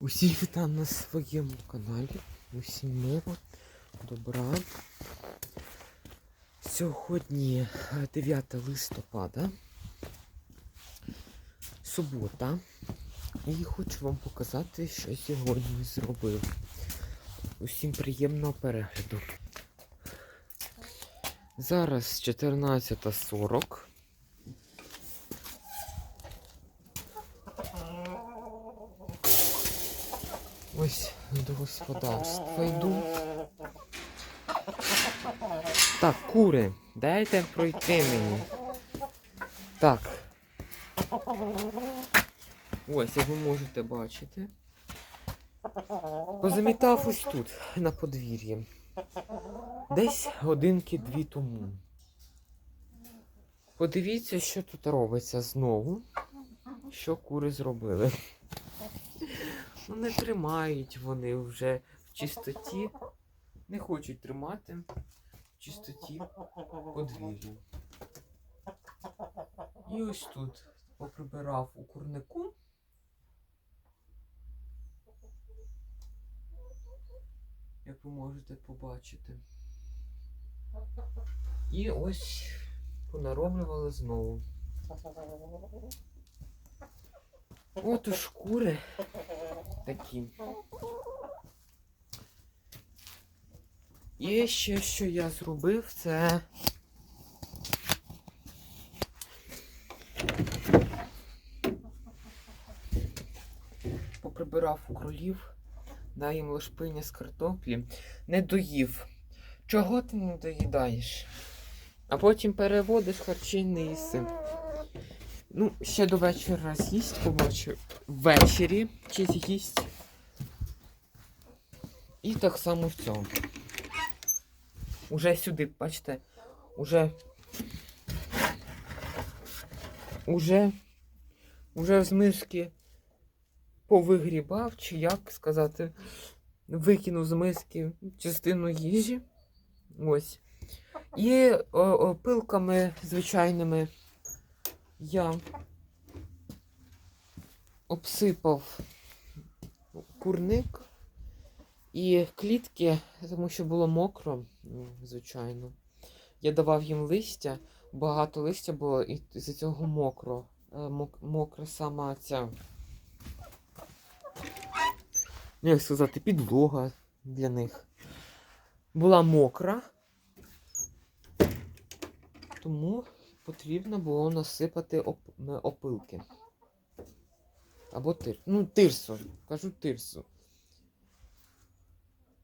Усіх вітаю на своєму каналі. Усім миру, добра. Сьогодні е, 9 листопада, субота. І хочу вам показати, що сьогодні зробив. Усім приємного перегляду. Зараз 14.40. Ось до господарства йду. Так, кури, дайте пройти мені. Так. Ось, як ви можете бачити. Позамітав ось тут, на подвір'ї. Десь годинки дві тому. Подивіться, що тут робиться знову. Що кури зробили. Ну, не тримають вони вже в чистоті. Не хочуть тримати в чистоті подвір'я. І ось тут поприбирав у курнику. Як ви можете побачити. І ось понароблювали знову. От уж кури такі. І ще що я зробив, це поприбирав у кролів, дай їм лошпиня з картоплі, не доїв. Чого ти не доїдаєш? А потім переводиш харчі не. Ну, ще до вечора з'їсть, побачу ввечері чи з'їсть. І так само в цьому. Уже сюди, бачите, уже. Уже. Уже з миски повигрібав, чи як сказати, викинув з миски частину їжі. Ось. І о, о, пилками звичайними я обсипав курник і клітки, тому що було мокро, ну, звичайно. Я давав їм листя, багато листя було, і з цього мокро. Е, мок- Мокра сама ця. ну, Як сказати, підлога для них. Була мокра. Тому потрібно було насипати оп- опилки. Або тир. Ну, тирсу. Кажу тирсу.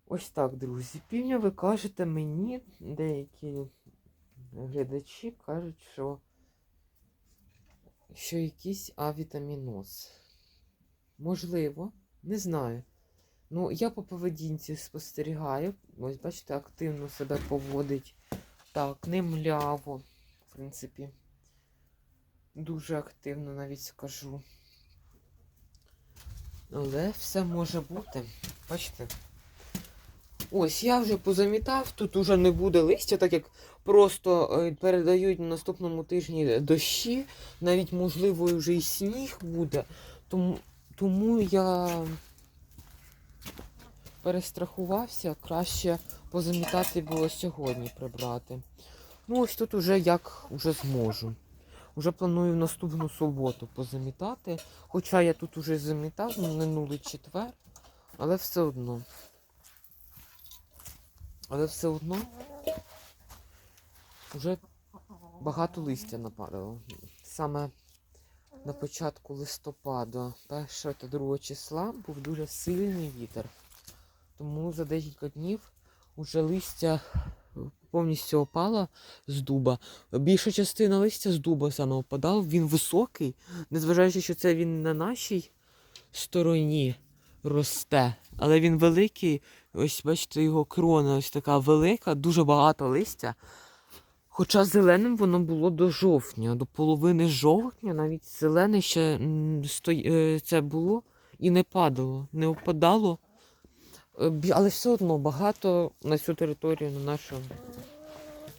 Ось так, друзі. Півня ви кажете мені, деякі глядачі кажуть, що, що якийсь авітаміноз. Можливо, не знаю. Ну, я по поведінці спостерігаю. Ось, бачите, активно себе поводить. Так, не мляво, в принципі. Дуже активно навіть скажу. Але все може бути. Бачите? Ось, я вже позамітав, тут уже не буде листя, так як просто е, передають на наступному тижні дощі, навіть, можливо, вже і сніг буде. Тому, тому я перестрахувався, краще позамітати було сьогодні прибрати. Ну, ось тут уже як уже зможу. Уже планую в наступну суботу позамітати. Хоча я тут уже замітав минулий четвер, але все одно. Але все одно вже багато листя нападало. Саме на початку листопада, 1 та 2 числа, був дуже сильний вітер. Тому за декілька днів уже листя повністю опало з дуба. Більша частина листя з дуба саме опадала. Він високий, незважаючи, що це він на нашій стороні росте. Але він великий. Ось бачите, його крона ось така велика, дуже багато листя. Хоча зеленим воно було до жовтня, до половини жовтня, навіть зелене ще е, це було і не падало, не опадало. Е, Але все одно багато на цю територію на нашу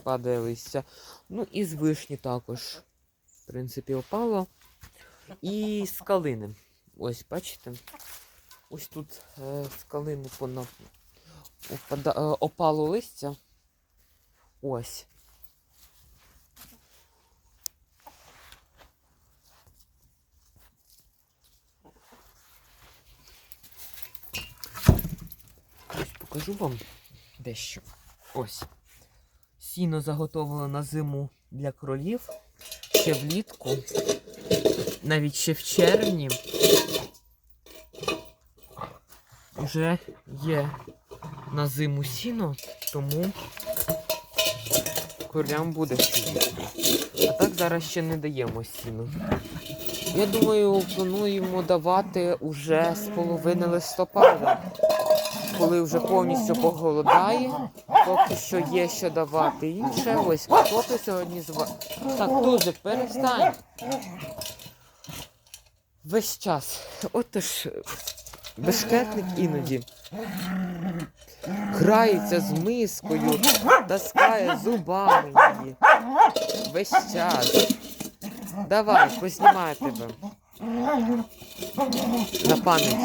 падає листя. Ну і з вишні також, в принципі, опало. І з калини. Ось, бачите? ось тут е, з калини понад... опада... е, опало листя. Ось. Покажу вам дещо. Ось. Сіно заготовлено на зиму для кролів. Ще влітку. Навіть ще в червні. Вже є на зиму сіно, тому кролям буде їсти. А так зараз ще не даємо сіну. Я думаю, плануємо давати уже з половини листопада, коли вже повністю поголодає. Поки що є що давати інше. Ось хлопець сьогодні зва. Так, дуже перестань. Весь час. Отож, бешкетник іноді грається з мискою, таскає зубами її. Весь час. Давай, познімаю тебе. На пам'ять.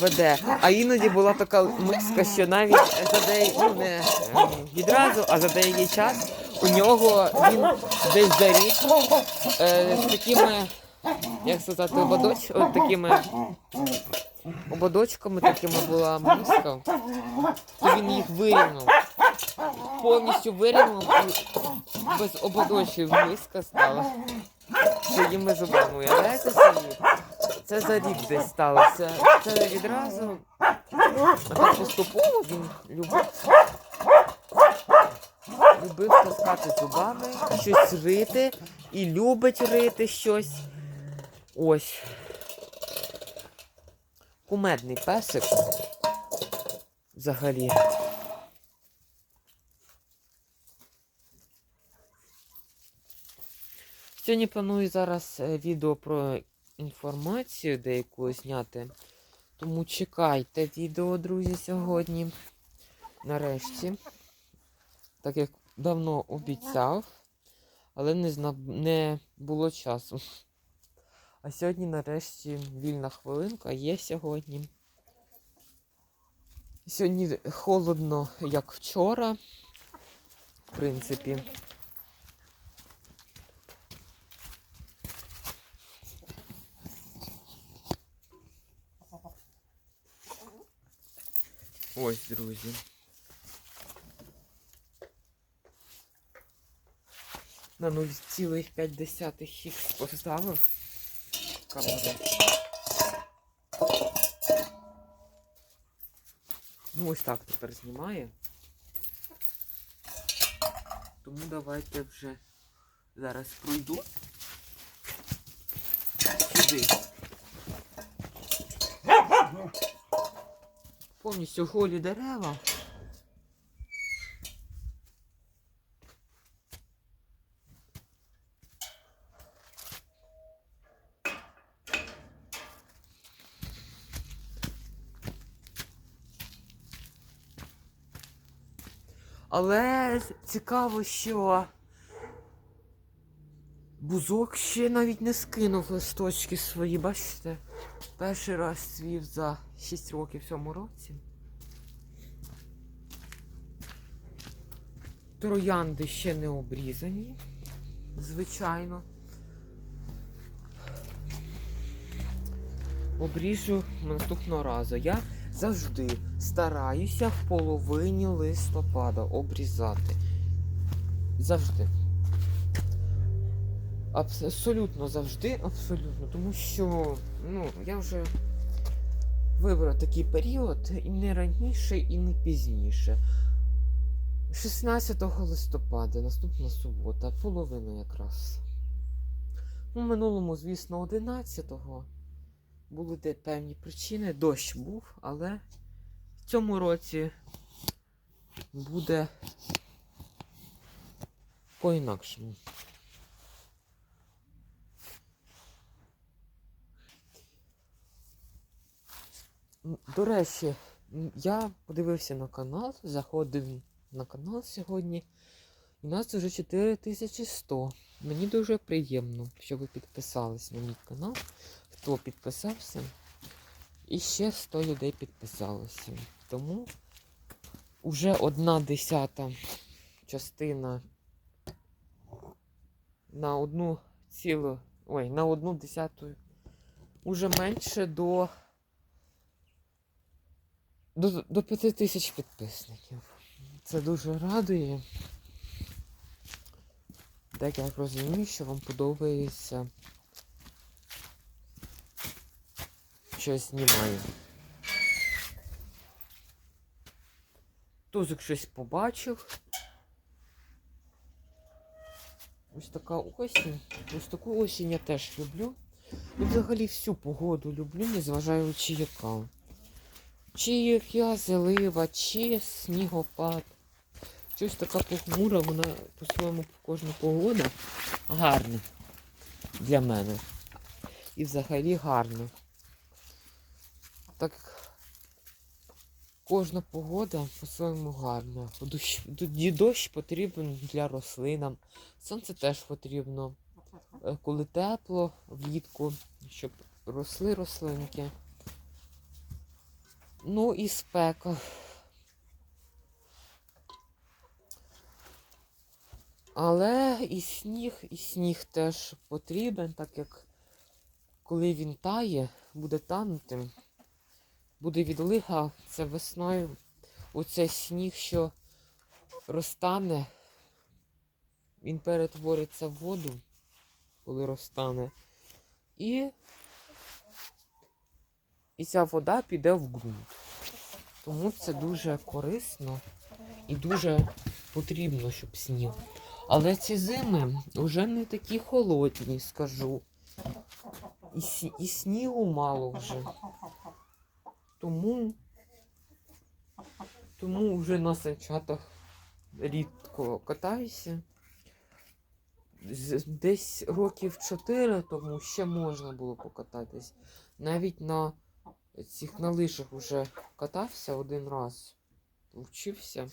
Веде. А іноді була така миска, що навіть за деякий, ну не ем, відразу, а за деякий час у нього він десь за рік е, з такими, як сказати, ободоч, от такими ободочками такими була миска, то він їх вирівняв. Повністю вирівняв і без ободочів миска стала своїми зубами. Уявляєте собі? Це за рік десь сталося. Це не відразу. Так поступово він любив. Любив таскати зубами, щось рити і любить рити щось. Ось. Кумедний песик. Взагалі. Сьогодні планую зараз е, відео про інформацію деяку зняти. Тому чекайте відео, друзі, сьогодні. Нарешті. Так як давно обіцяв, але не, зна... не було часу. А сьогодні, нарешті, вільна хвилинка є сьогодні. Сьогодні холодно, як вчора, в принципі. Ось, друзі. На 0,5 х поставив камеру. Ну, ось так тепер знімає. Тому давайте вже зараз пройду сюди. Повністю голі дерева. Але цікаво, що бузок ще навіть не скинув листочки свої, бачите? Перший раз цвів за 6 років в цьому році. Троянди ще не обрізані, звичайно. Обріжу наступного разу. Я завжди стараюся в половині листопада обрізати. Завжди. Абсолютно завжди, абсолютно. Тому що, ну, я вже вибрав такий період і не раніше, і не пізніше. 16 листопада, наступна субота, половину якраз. У минулому, звісно, 11-го були де певні причини. Дощ був, але в цьому році буде по-інакшому. До речі, я подивився на канал, заходив на канал сьогодні. І нас вже 4100. Мені дуже приємно, що ви підписались на мій канал. 100 підписався. І ще 100 людей підписалося. Тому вже одна десята частина на одну цілу. Ой, на одну десяту. Уже менше до. До, до 5 тисяч підписників. Це дуже радує. Так я розумію, що вам подобається. Що я знімаю. Тузик щось побачив. Ось така осінь. Ось таку осінь я теж люблю. І взагалі всю погоду люблю, незважаючи яка. Чи яка зелива, чи снігопад. Щось така похмура, вона по-своєму кожна погода гарна для мене. І взагалі гарна. Так кожна погода по-своєму гарна. Дощ, дощ потрібен для рослинам. Сонце теж потрібно. Е, Коли тепло, влітку, щоб росли рослинки. Ну і спека. Але і сніг, і сніг теж потрібен, так як коли він тає, буде танути, буде відлига, це весною. Оцей сніг, що розтане, він перетвориться в воду, коли розтане. І, і ця вода піде в ґрунт. Тому це дуже корисно і дуже потрібно, щоб сніг. Але ці зими вже не такі холодні, скажу. І, сі- і снігу мало вже. Тому, тому вже на санчатах рідко катаюся. Десь років 4 тому ще можна було покататись. Навіть на цих на лижах вже катався один раз. Вчився.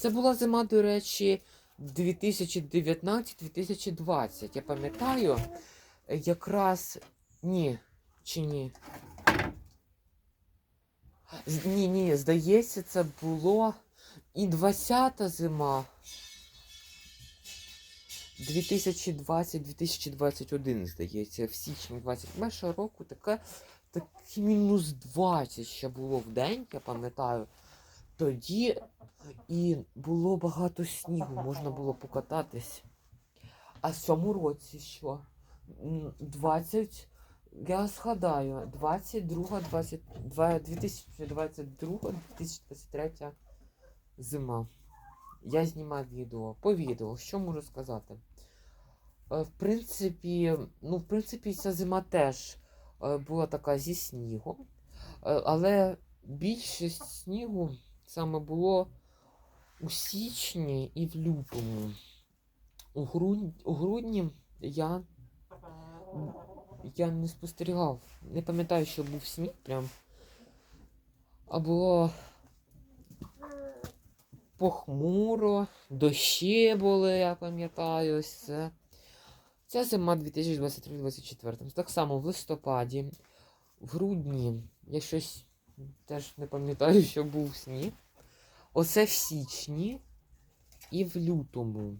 Це була зима, до речі, 2019-2020. Я пам'ятаю, якраз ні, чи ні. Ні, ні, здається, це було і 20-та зима. 2020-2021, здається, в січні 21 року таке, таке мінус 20 ще було в день, я пам'ятаю. Тоді і було багато снігу, можна було покататись. А в цьому році що? 20, я згадаю, 22, 22, 2022, 2023 зима. Я знімав відео. По відео, що можу сказати? Е, В принципі, ну, в принципі, ця зима теж була така зі снігом. Е, Але більшість снігу саме було у січні і в лютому. У, грудні, у грудні я, я не спостерігав. Не пам'ятаю, що був сніг прям. А було похмуро, дощі були, я пам'ятаю, це. Ця зима 2023-2024. Так само в листопаді, в грудні, я щось теж не пам'ятаю, що був сніг. Оце в січні і в лютому.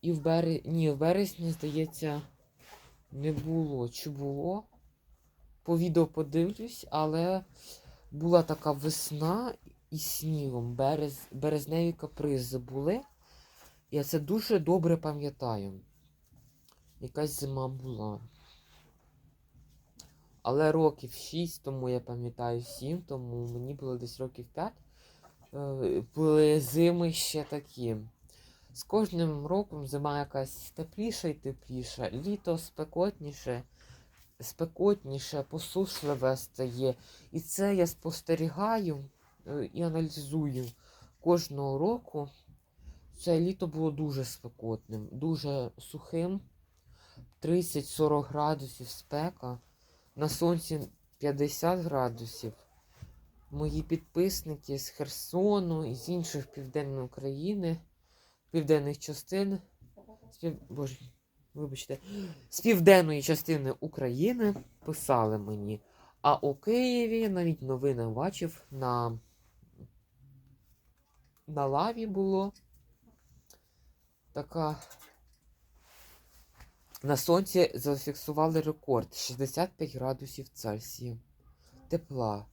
І в березні. Ні, в березні, здається, не було. Чи було? По відео подивлюсь, але була така весна із снігом. Берез... Березневі капризи були. Я це дуже добре пам'ятаю. Якась зима була. Але років 6, тому я пам'ятаю 7, тому мені було десь років 5. Е, Були зими ще такі. З кожним роком зима якась тепліша і тепліша, літо спекотніше, спекотніше, посушливе стає. І це я спостерігаю е, і аналізую кожного року. Це літо було дуже спекотним, дуже сухим. 30-40 градусів спека. На сонці 50 градусів. Мої підписники з Херсону і з інших південної України, південних частин. з пів- Боже, вибачте, з південної частини України писали мені. А у Києві навіть новини бачив на, на лаві було така. На сонці зафіксували рекорд 65 градусів Цельсія. Тепла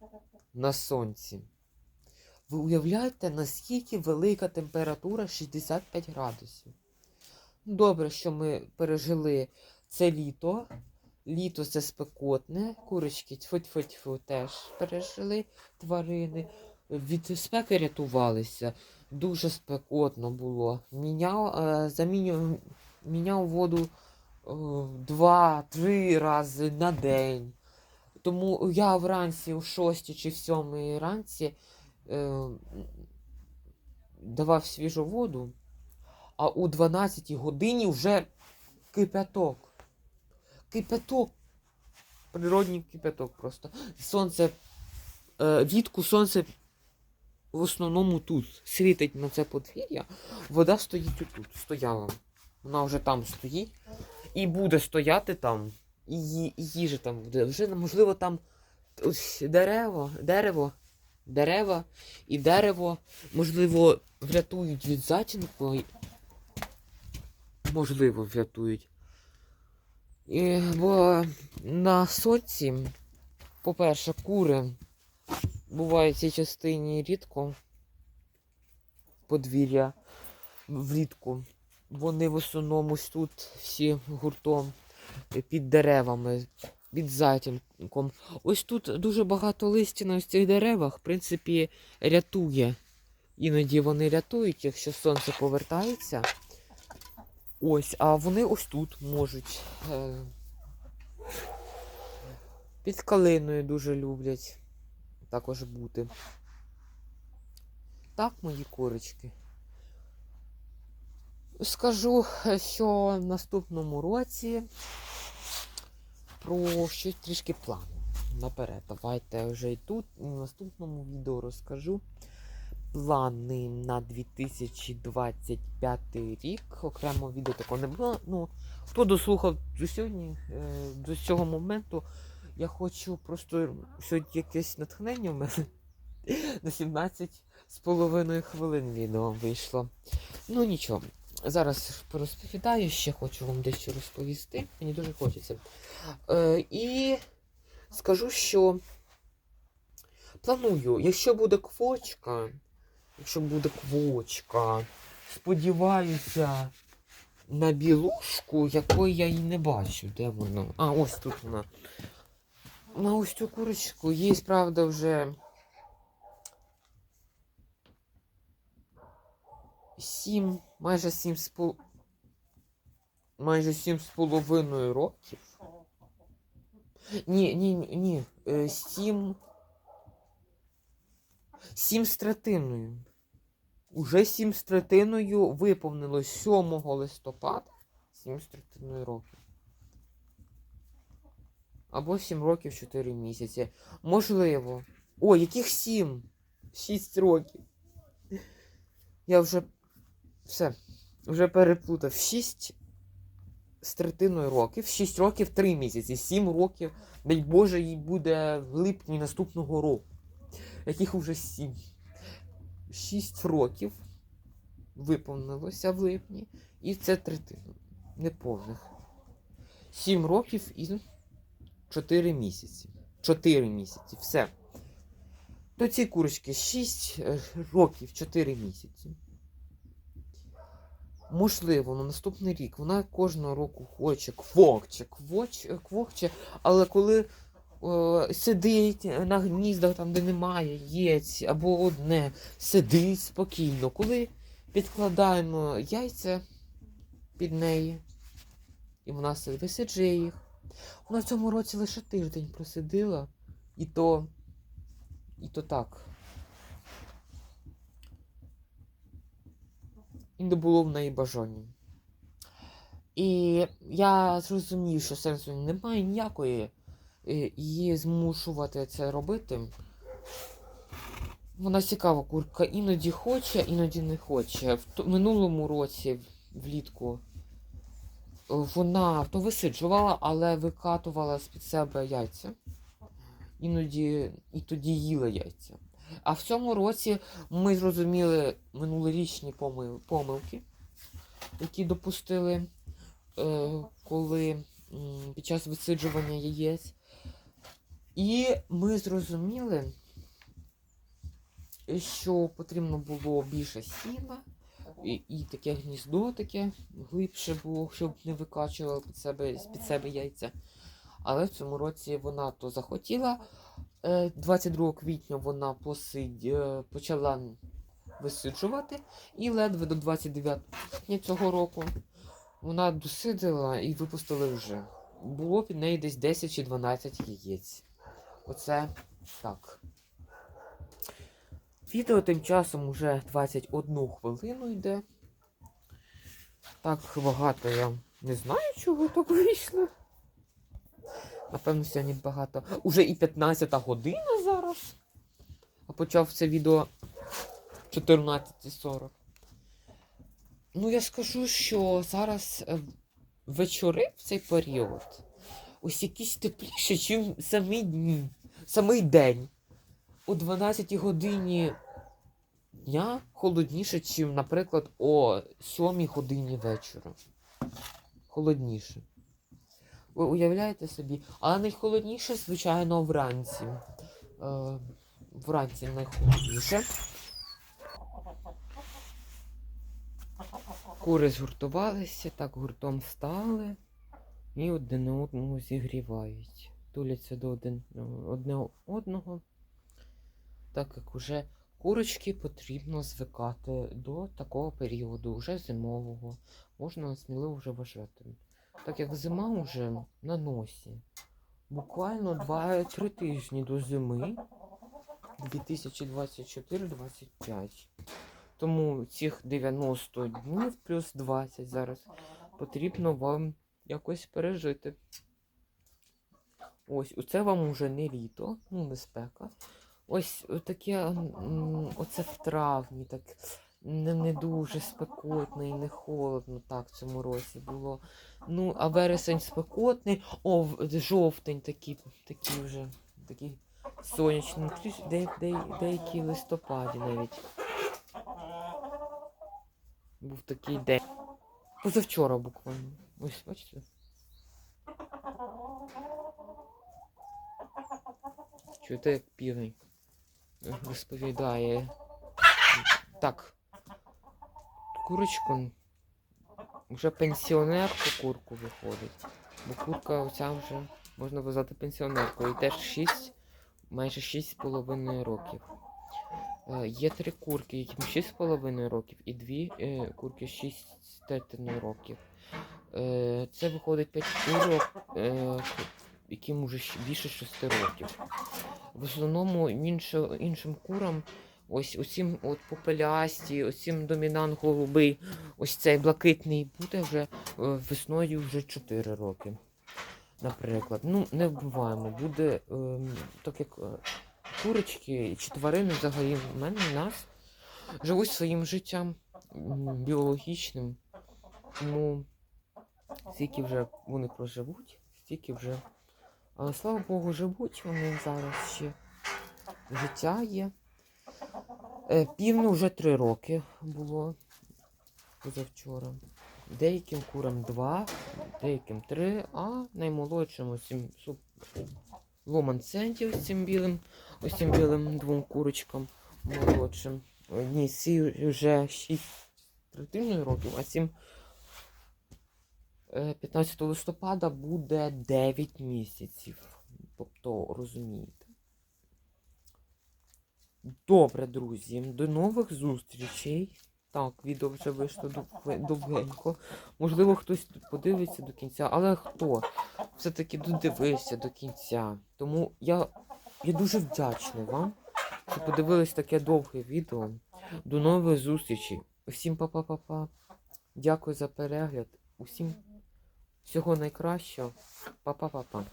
на сонці. Ви уявляєте, наскільки велика температура 65 градусів? Добре, що ми пережили це літо. Літо це спекотне, курочки тьфу-тьфу-тьфу теж пережили тварини. Від спеки рятувалися. Дуже спекотно було. Міняв, е, замінював, міняв воду е, два-три рази на день. Тому я вранці о 6 чи в 7 ранці е, давав свіжу воду, а у 12 годині вже кипяток. Кипяток. Природній кипяток просто. Сонце, е, відку сонце в основному тут світить на це подвір'я. Вода стоїть отут, стояла. Вона вже там стоїть і буде стояти там. І, їжа там буде. Вже можливо там ось дерево, дерево, дерева і дерево, можливо, врятують від затінку. Можливо, врятують. І, бо на сонці, по-перше, кури бувають в цій частині рідко подвір'я влітку. Вони в основному тут всі гуртом під деревами, під затінком. Ось тут дуже багато листя на цих деревах, в принципі, рятує. Іноді вони рятують, якщо сонце повертається. Ось, а вони ось тут можуть. Е, під калиною дуже люблять також бути. Так, мої курочки. Скажу, що в наступному році про щось трішки плану. Наперед. Давайте вже і тут, і в наступному відео розкажу плани на 2025 рік. Окремо відео такого не було. Ну, хто дослухав до сьогодні, е, до цього моменту, я хочу просто сьогодні якесь натхнення в мене на 17 з половиною хвилин відео вийшло. Ну нічого. Зараз порозповідаю, ще хочу вам дещо розповісти. Мені дуже хочеться. Е, і скажу, що планую, якщо буде квочка, якщо буде квочка, сподіваюся на білушку, якої я і не бачу. Де вона? А, ось тут вона. На ось цю курочку їй, правда, вже сім, майже сім з пол... майже сім з половиною років. Ні, ні, ні, ні. е, Сім. Сім з третиною. Уже сім з третиною виповнилось 7 листопада. Сім з третиною років. Або 7 років 4 місяці. Можливо. О, яких 7? 6 років. Я вже все. Вже переплутав. 6 з третиною років. 6 років 3 місяці. 7 років. Дай Боже, їй буде в липні наступного року. Яких уже 7. 6 років виповнилося в липні. І це третина. Неповних. 7 років і 4 місяці. 4 місяці. Все. То ці курочки 6 е, років, 4 місяці. Можливо, на наступний рік вона кожного року хоче квокче, квоч, квокче, але коли е, сидить на гніздах, там, де немає яєць, або одне, сидить спокійно, коли підкладаємо яйця під неї, і вона си- висиджує їх. Вона в цьому році лише тиждень просидила, і то, і то так. І не було в неї бажання. І я зрозумів, що сенсу немає ніякої е, її змушувати це робити. Вона цікава курка, іноді хоче, іноді не хоче. В минулому році влітку вона то висиджувала, але викатувала з-під себе яйця. Іноді і тоді їла яйця. А в цьому році ми зрозуміли минулорічні помил- помилки, які допустили, е, коли під час висиджування яєць. І ми зрозуміли, що потрібно було більше сіна, і, і таке гніздо таке глибше було, щоб не викачувало під себе, з-під себе яйця. Але в цьому році вона то захотіла. Е, 22 квітня вона посидь, е, почала висиджувати, і ледве до 29 квітня цього року вона досидила і випустили вже. Було під неї десь 10 чи 12 яєць. Оце так. Відео тим часом уже 21 хвилину йде. Так багато я не знаю, чого так вийшло. Напевно, сьогодні багато. Уже і 15 година зараз. А почав це відео 14.40. Ну, я скажу, що зараз е, вечори в цей період ось якісь тепліші, ніж самі дні, самий день. О 12 годині дня холодніше, ніж, наприклад, о 7 годині вечора. Холодніше. Ви уявляєте собі? Але найхолодніше, звичайно, вранці. Е, вранці найхолодніше. Кури згуртувалися, так гуртом стали і один одного зігрівають. Туляться до один, одне одного, так як уже курочки потрібно звикати до такого періоду, вже зимового. Можна сміливо вже вважати. Так як зима вже на носі. Буквально 2-3 тижні до зими 2024-25. Тому цих 90 днів плюс 20 зараз потрібно вам якось пережити. Ось, оце вам уже не літо, ну не спека. Ось таке, оце в травні, так не, не дуже спекотно і не холодно так в цьому році було. Ну, а вересень спекотний, о, жовтень такий, такий вже, такий сонячний, де, де, деякі листопаді навіть. Був такий день. Позавчора буквально. Ось, бачите? Чуєте, як півень е, розповідає. Так. Курочку вже пенсіонерку курку виходить. Бо курка оця вже можна вважати пенсіонеркою. І теж 6, майже 6,5 років. Е, Є три курки, яким 6,5 років, і дві е, курки 6 з років. Е, це виходить 5 курок, е, яким уже більше 6 років. В основному інше, іншим курам, ось усім от попелясті, усім домінант голубий, ось цей блакитний буде вже е, весною вже 4 роки. Наприклад. Ну, не вбиваємо, буде ем, так як. е, курочки чи тварини взагалі в мене в нас живуть своїм життям біологічним. Тому скільки вже вони проживуть, стільки вже. Але слава Богу, живуть вони зараз ще. Життя є. Е, Півну вже три роки було позавчора. Деяким курам два, деяким три, а наймолодшому сім суп ломан з цим білим, ось цим білим двом курочкам молодшим. Одній сі вже 6 третиною років, а е, 15 листопада буде 9 місяців. Тобто, розумієте. Добре, друзі, до нових зустрічей. Так, відео вже вийшло довгенько. Можливо, хтось подивиться до кінця, але хто все-таки додивився до кінця. Тому я, я дуже вдячний вам, що подивились таке довге відео. До нових зустрічей. Усім па-па-па-па. Дякую за перегляд. Усім всього найкращого. Па-па-па-па.